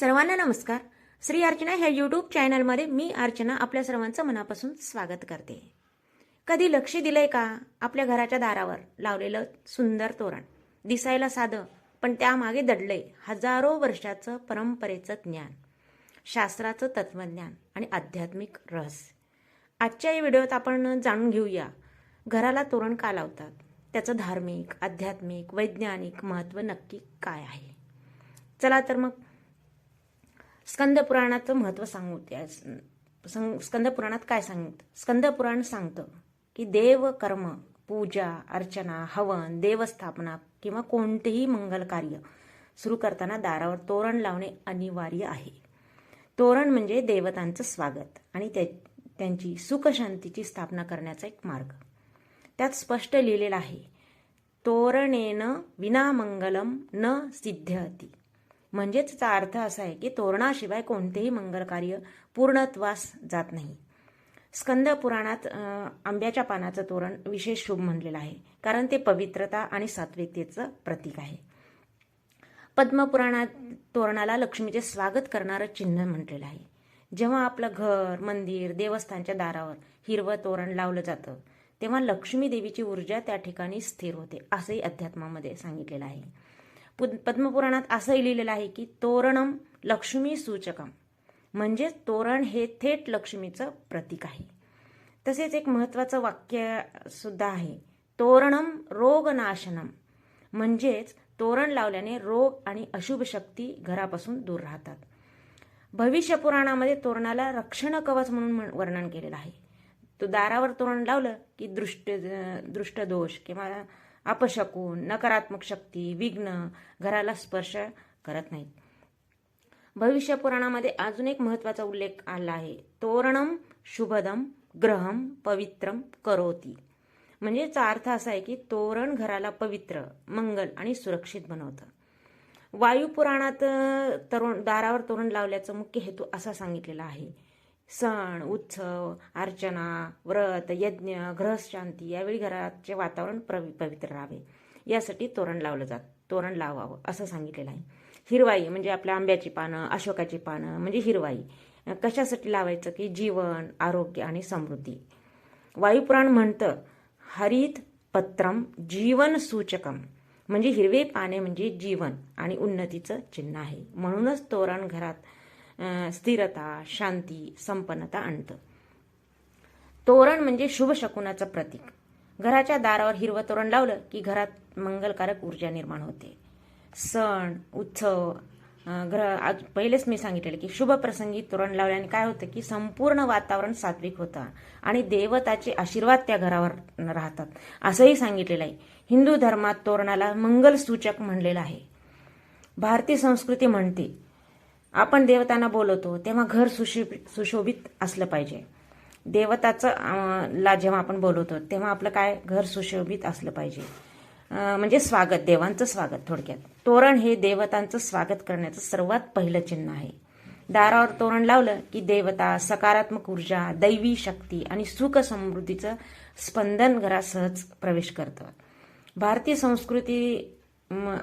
सर्वांना नमस्कार. श्री अर्चना ह्या यूट्यूब चॅनलमध्ये मी अर्चना आपल्या सर्वांचं मनापासून स्वागत करते. कधी लक्ष दिलंय का? आपल्या घराच्या दारावर लावलेलं सुंदर तोरण. दिसायला साधं पण त्यामागे दडलंय हजारो वर्षाचं परंपरेचं ज्ञान. शास्त्राचं तत्वज्ञान आणि आध्यात्मिक रहस्य आजच्या या व्हिडिओत आपण जाणून घेऊया घराला तोरण का लावतात? त्याचं धार्मिक आध्यात्मिक वैज्ञानिक महत्त्व नक्की काय आहे? चला तर मग स्कंद पुराणाचं महत्त्व सांगू त्या स्कंद पुराणात काय सांगत? स्कंद पुराण सांगतं की देव कर्म पूजा अर्चना हवन देवस्थापना किंवा कोणतेही मंगल कार्य सुरू करताना दारावर तोरण लावणे अनिवार्य आहे. तोरण म्हणजे देवतांचं स्वागत आणि त्या त्यांची सुखशांतीची स्थापना करण्याचा एक मार्ग. त्यात स्पष्ट लिहिलेलं आहे तोरणेन विनामंगलम न सिद्ध्यती. म्हणजेच त्याचा अर्थ असा आहे की तोरणाशिवाय कोणतेही मंगल कार्य पूर्णत्वास जात नाही. स्कंद पुराणात आंब्याच्या पानाचं तोरण विशेष शुभ म्हणलेलं आहे कारण ते पवित्रता आणि सात्विकतेचं प्रतीक आहे. पद्मपुराणात तोरणाला लक्ष्मीचे स्वागत करणारं चिन्ह म्हटलेलं आहे. जेव्हा आपलं घर मंदिर देवस्थानच्या दारावर हिरवं तोरण लावलं जातं तेव्हा लक्ष्मी देवीची ऊर्जा त्या ठिकाणी स्थिर होते असंही अध्यात्मामध्ये सांगितलेलं आहे. पद्मपुराणात असंही लिहिलेलं आहे की तोरणम लक्ष्मी सूचकम म्हणजे तोरण हे थेट लक्ष्मीचं प्रतीक आहे. तसेच एक महत्त्वाचं वाक्य सुद्धा आहे. तोरणम रोगनाशनम म्हणजेच तोरण लावल्याने रोग आणि अशुभ शक्ती घरापासून दूर राहतात. भविष्य पुराणामध्ये तोरणाला रक्षण कवच म्हणून वर्णन केलेलं आहे. तो दारावर तोरण लावलं की दृष्ट दृष्टदोष किंवा अपशकून नकारात्मक शक्ती विघ्न घराला स्पर्श करत नाहीत. भविष्य पुराणामध्ये अजून एक महत्त्वाचा उल्लेख आला आहे. तोरणम शुभदम ग्रहम पवित्रम करोती. म्हणजे अर्थ असा आहे की तोरण घराला पवित्र मंगल आणि सुरक्षित बनवतं. वायुपुराणात तरुण दारावर तोरण लावल्याचा मुख्य हेतू असा सांगितलेला आहे. सण उत्सव अर्चना व्रत यज्ञ ग्रहशांती यावेळी घराचे वातावरण प्रवि पवित्र राहावे. यासाठी तोरण लावलं जात तोरण लावावं असं सांगितलेलं आहे. हिरवाई म्हणजे आपल्या आंब्याची पानं अशोकाची पानं म्हणजे हिरवाई. कशासाठी लावायचं की जीवन आरोग्य आणि समृद्धी? वायुपुराण म्हणतं हरित पत्रम जीवन सूचकम. म्हणजे हिरवे पाने म्हणजे जीवन आणि उन्नतीचं चिन्ह आहे. म्हणूनच तोरण घरात स्थिरता शांती संपन्नता आणतं. तोरण म्हणजे शुभ शकुनाचं प्रतीक. घराच्या दारावर हिरवं तोरण लावलं की घरात मंगलकारक ऊर्जा निर्माण होते. सण उत्सव ग्रह आज पहिलेच मी सांगितलेलं की शुभ प्रसंगी तोरण लावल्याने काय होतं की संपूर्ण वातावरण सात्विक होतं आणि देवताचे आशीर्वाद त्या घरावर राहतात. असंही सांगितलेलं आहे. हिंदू धर्मात तोरणाला मंगलसूचक म्हणलेलं आहे. भारतीय संस्कृती म्हणते आपण देवतांना बोलवतो तेव्हा घर सुशोभित सुशोभित असलं पाहिजे. देवताचं ला जेव्हा आपण बोलवतो तेव्हा आपलं काय? घर सुशोभित असलं पाहिजे. म्हणजे स्वागत देवांचं स्वागत थोडक्यात. तोरण हे देवतांचं स्वागत करण्याचं सर्वात पहिलं चिन्ह आहे. दारावर तोरण लावलं की देवता सकारात्मक ऊर्जा दैवी शक्ती आणि सुख समृद्धीचं स्पंदन घरासहज प्रवेश करतं. भारतीय संस्कृती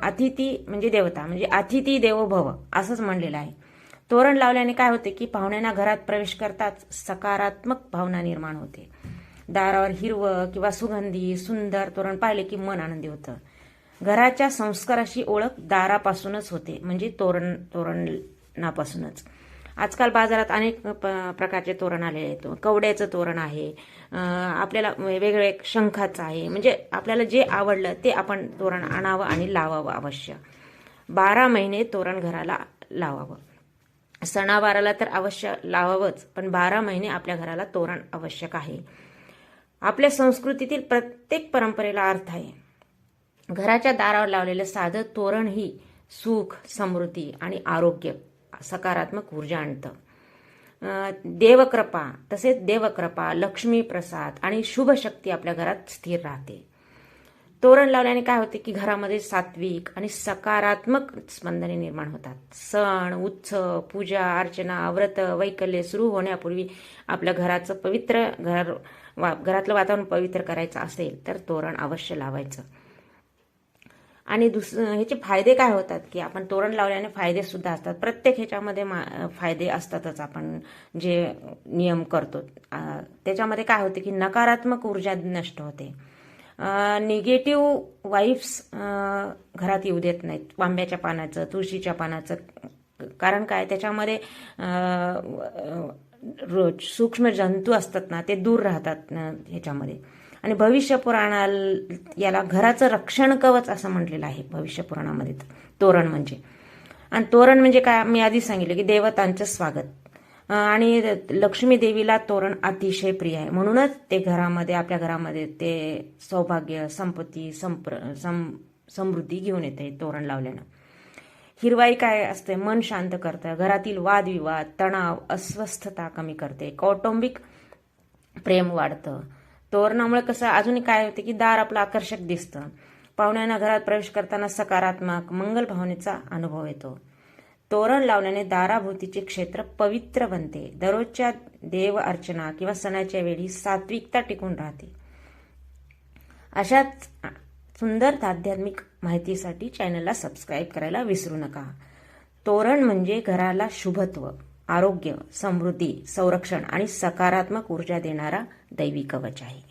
अतिथी म्हणजे देवता म्हणजे अतिथी देवो भव असंच म्हणलेलं आहे. तोरण लावल्याने काय होते की पाहुण्यांना घरात प्रवेश करताच सकारात्मक भावना निर्माण होते. दारावर हिरवं किंवा सुगंधी सुंदर तोरण पाहिले की मन आनंदी होतं. घराच्या संस्काराची ओळख दारापासूनच होते म्हणजे तोरण तोरणापासूनच. आजकाल बाजारात अनेक प- प्रकारचे तोरण आले आहेत. कवड्याचं तोरण आहे. आपल्याला वेगवेगळे शंखाचं आहे. म्हणजे आपल्याला जे आवडलं ते आपण तोरण आणावं आणि लावावं अवश्य. बारा महिने तोरण घराला लावावं. सणावाराला तर अवश्य लावावंच पण बारा महिने आपल्या घराला तोरण आवश्यक आहे. आपल्या संस्कृतीतील प्रत्येक परंपरेला अर्थ आहे. घराच्या दारावर लावलेलं साधं तोरण ही सुख समृद्धी आणि आरोग्य. सकारात्मक ऊर्जा आणतं. देवकृपा तसेच देवकृपा लक्ष्मी प्रसाद आणि शुभ शक्ती आपल्या घरात स्थिर राहते. तोरण लावल्याने काय होते की घरामध्ये सात्विक आणि सकारात्मक स्पंदने निर्माण होतात. सण उत्सव पूजा अर्चना व्रत वैकल्य सुरू होण्यापूर्वी आपल्या घराचं पवित्र घर वा घरातलं वातावरण पवित्र करायचं असेल तर तोरण अवश्य लावायचं. आणि दुस ह्याचे फायदे काय होतात की आपण तोरण लावल्याने फायदे सुद्धा असतात. प्रत्येक ह्याच्यामध्ये मा फायदे असतातच आपण जे नियम करतो. त्याच्यामध्ये काय होते की नकारात्मक ऊर्जा नष्ट होते. निगेटिव्ह वाईफ्स घरात येऊ देत नाहीत. वांब्याच्या पानाचं तुळशीच्या पानाचं कारण काय? त्याच्यामध्ये रोज सूक्ष्म जंतू असतात ना ते दूर राहतात ह्याच्यामध्ये. आणि भविष्य पुराणाल याला घराचं रक्षण कवच असं म्हटलेलं आहे भविष्य पुराणामध्ये. तोरण म्हणजे. आणि तोरण म्हणजे काय? मी आधी सांगितलं की देवतांचं स्वागत. आणि लक्ष्मी देवीला तोरण अतिशय प्रिय आहे. म्हणूनच ते घरामध्ये आपल्या घरामध्ये ते सौभाग्य संपत्ती संप्र सम समृद्धी घेऊन येते तोरण लावल्यानं. हिरवाई काय असते? मन शांत करतं. घरातील वादविवाद तणाव अस्वस्थता कमी करते. कौटुंबिक प्रेम वाढतं. तोरणामुळे कसं अजून काय होते की दार आपलं आकर्षक दिसतं. पाहुण्यांना घरात प्रवेश करताना सकारात्मक मंगल भावनेचा अनुभव येतो. तोरण लावल्याने दाराभोवतीचे क्षेत्र पवित्र बनते. दररोजच्या देव अर्चना किंवा सणाच्या वेळी सात्विकता टिकून राहते. अशाच सुंदर आध्यात्मिक माहितीसाठी चॅनलला सबस्क्राईब करायला विसरू नका. तोरण म्हणजे घराला शुभत्व. आरोग्य समृद्धी संरक्षण आणि सकारात्मक ऊर्जा देणारा दैवी कवच आहे.